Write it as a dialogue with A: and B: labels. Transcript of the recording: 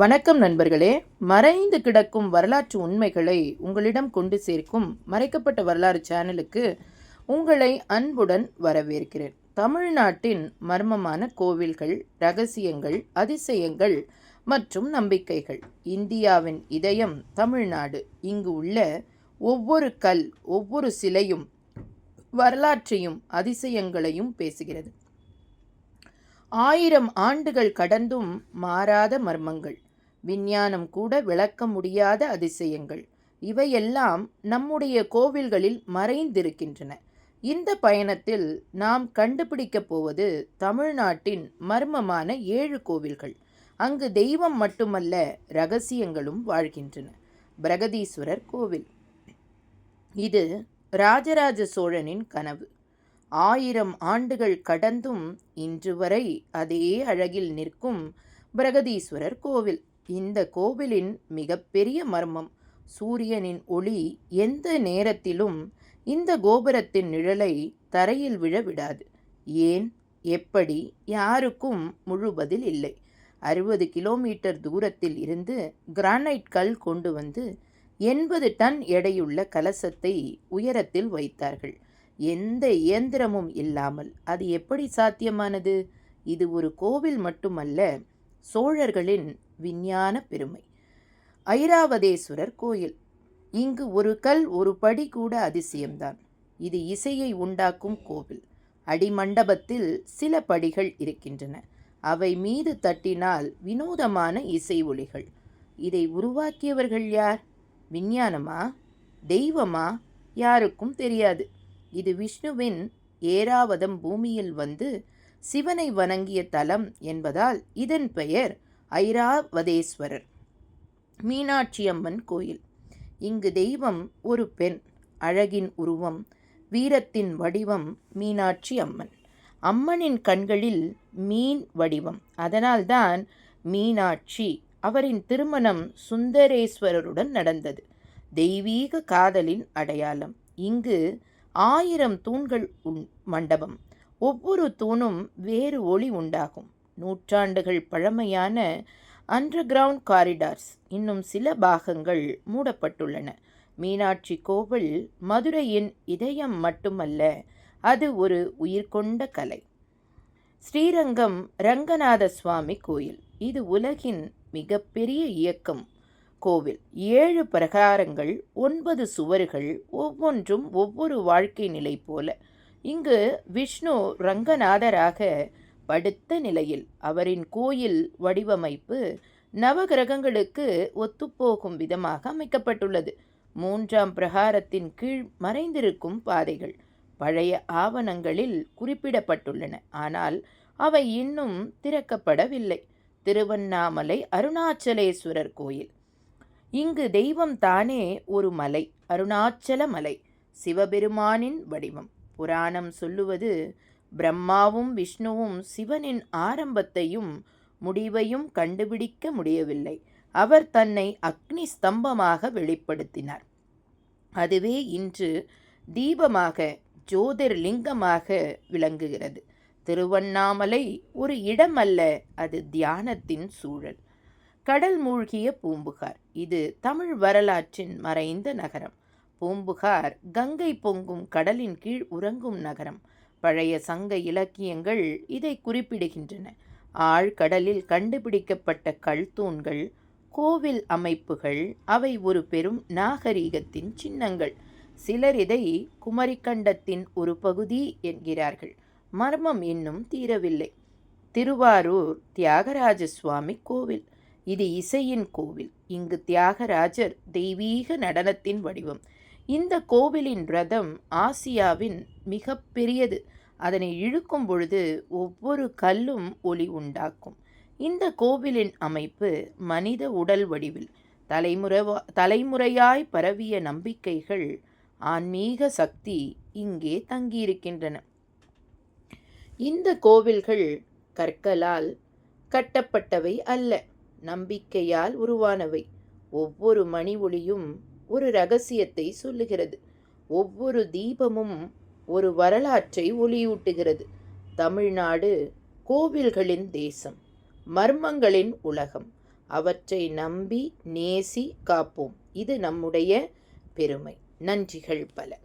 A: வணக்கம் நண்பர்களே. மறைந்து கிடக்கும் வரலாற்று உண்மைகளை உங்களிடம் கொண்டு சேர்க்கும் மறைக்கப்பட்ட வரலாறு சேனலுக்கு உங்களை அன்புடன் வரவேற்கிறேன். தமிழ்நாட்டின் மர்மமான கோவில்கள் ரகசியங்கள் அதிசயங்கள் மற்றும் நம்பிக்கைகள். இந்தியாவின் இதயம் தமிழ்நாடு. இங்கு உள்ள ஒவ்வொரு கல் ஒவ்வொரு சிலையும் வரலாற்றையும் அதிசயங்களையும் பேசுகிறது. ஆயிரம் ஆண்டுகள் கடந்தும் மாறாத மர்மங்கள். விஞ்ஞானம் கூட விளக்க முடியாத அதிசயங்கள். இவையெல்லாம் நம்முடைய கோவில்களில் மறைந்திருக்கின்றன. இந்த பயணத்தில் நாம் கண்டுபிடிக்கப் போவது தமிழ்நாட்டின் மர்மமான ஏழு கோவில்கள். அங்கு தெய்வம் மட்டுமல்ல ரகசியங்களும் வாழ்கின்றன. பிரகதீஸ்வரர் கோவில். இது ராஜராஜ சோழனின் கனவு. ஆயிரம் ஆண்டுகள் கடந்தும் இன்று வரை அதே அழகில் நிற்கும் பிரகதீஸ்வரர் கோவில். இந்த கோவிலின் மிகப்பெரிய மர்மம் சூரியனின் ஒளி எந்த நேரத்திலும் இந்த கோபுரத்தின் நிழலை தரையில் விழ விடாது. ஏன்? எப்படி? யாருக்கும் முழுவதில் இல்லை. அறுபது கிலோமீட்டர் தூரத்தில் இருந்து கிரானைட் கல் கொண்டு வந்து எண்பது டன் எடையுள்ள கலசத்தை உயரத்தில் வைத்தார்கள். எந்த இயந்திரமும் இல்லாமல். அது எப்படி சாத்தியமானது? இது ஒரு கோவில் மட்டுமல்ல சோழர்களின் விஞ்ஞான பெருமை. ஐராவதேஸ்வரர் கோயில். இங்கு ஒரு கல் ஒரு படி கூட அதிசயம்தான். இது இசையை உண்டாக்கும் கோவில். அடிமண்டபத்தில் சில படிகள் இருக்கின்றன. அவை மீது தட்டினால் வினோதமான இசை ஒலிகள். இதை உருவாக்கியவர்கள் யார்? விஞ்ஞானமா? தெய்வமா? யாருக்கும் தெரியாது. இது விஷ்ணுவின் ஏராவதம் பூமியில் வந்து சிவனை வணங்கிய தலம் என்பதால் இதன் பெயர் ஐராவதேஸ்வரர். மீனாட்சி அம்மன் கோயில். இங்கு தெய்வம் ஒரு பெண் அழகின் உருவம் வீரத்தின் வடிவம் மீனாட்சி அம்மன் அம்மனின் கண்களில் மீன் வடிவம். அதனால்தான் மீனாட்சி அவரின் திருமணம் சுந்தரேஸ்வரருடன் நடந்தது. தெய்வீக காதலின் அடையாளம். இங்கு ஆயிரம் தூண்கள் உண் மண்டபம். ஒவ்வொரு தூணும் வேறு ஒளி உண்டாகும். நூற்றாண்டுகள் பழமையான அண்டர் கிரவுண்ட் காரிடார்ஸ் இன்னும் சில பாகங்கள் மூடப்பட்டுள்ளன. மீனாட்சி கோவில் மதுரையின் இதயம் மட்டுமல்ல அது ஒரு உயிர்கொண்ட கலை. ஸ்ரீரங்கம் ரங்கநாத சுவாமி கோயில். இது உலகின் மிகப்பெரிய இயக்கம். கோவில் ஏழு பிரகாரங்கள் ஒன்பது சுவர்கள் ஒவ்வொன்றும் ஒவ்வொரு வாழ்க்கை நிலை போல. இங்கு விஷ்ணு ரங்கநாதராக படுத்த நிலையில் அவரின் கோயில் வடிவமைப்பு நவகிரகங்களுக்கு ஒத்துப்போகும் விதமாக அமைக்கப்பட்டுள்ளது. மூன்றாம் பிரகாரத்தின் கீழ் மறைந்திருக்கும் பாதைகள் பழைய ஆவணங்களில் குறிப்பிடப்பட்டுள்ளன. ஆனால் அவை இன்னும் திறக்கப்படவில்லை. திருவண்ணாமலை அருணாச்சலேஸ்வரர் கோயில். இங்கு தெய்வம் தானே ஒரு மலை அருணாச்சல மலை சிவபெருமானின் வடிவம். புராணம் சொல்லுவது பிரம்மாவும் விஷ்ணுவும் சிவனின் ஆரம்பத்தையும் முடிவையும் கண்டுபிடிக்க முடியவில்லை. அவர் தன்னை அக்னி ஸ்தம்பமாக வெளிப்படுத்தினார். அதுவே இன்று தீபமாக ஜோதிர்லிங்கமாக விளங்குகிறது. திருவண்ணாமலை ஒரு இடமல்ல அது தியானத்தின் சூழல். கடல் மூழ்கிய பூம்புகார் இது தமிழ் வரலாற்றின் மறைந்த நகரம். பூம்புகார் கங்கை பொங்கும் கடலின் கீழ் உறங்கும் நகரம். பழைய சங்க இலக்கியங்கள் இதை குறிப்பிடுகின்றன. ஆழ்கடலில் கண்டுபிடிக்கப்பட்ட கல்தூண்கள் கோவில் அமைப்புகள் அவை ஒரு பெரும் நாகரீகத்தின் சின்னங்கள். சிலர் இதை குமரிக்கண்டத்தின் ஒரு பகுதி என்கிறார்கள். மர்மம் இன்னும் தீரவில்லை. திருவாரூர் தியாகராஜ சுவாமி கோவில். இது இசையின் கோவில். இங்கு தியாகராஜர் தெய்வீக நடனத்தின் வடிவம். இந்த கோவிலின் ரதம் ஆசியாவின் மிக பெரியது. அதனை இழுக்கும் பொழுது ஒவ்வொரு கல்லும் ஒளி உண்டாக்கும். இந்த கோவிலின் அமைப்பு மனித உடல் வடிவில் தலைமுறை தலைமுறையாய் பரவிய நம்பிக்கைகள் ஆன்மீக சக்தி இங்கே தங்கியிருக்கின்றன. இந்த கோவில்கள் கற்களால் கட்டப்பட்டவை அல்ல நம்பிக்கையால் உருவானவை. ஒவ்வொரு மணி ஒளியும் ஒரு ரகசியத்தை சொல்லுகிறது. ஒவ்வொரு தீபமும் ஒரு வரலாற்றை ஒளியூட்டுகிறது. தமிழ்நாடு கோவில்களின் தேசம் மர்மங்களின் உலகம். அவற்றை நம்பி நேசி காப்போம். இது நம்முடைய பெருமை. நன்றிகள் பல.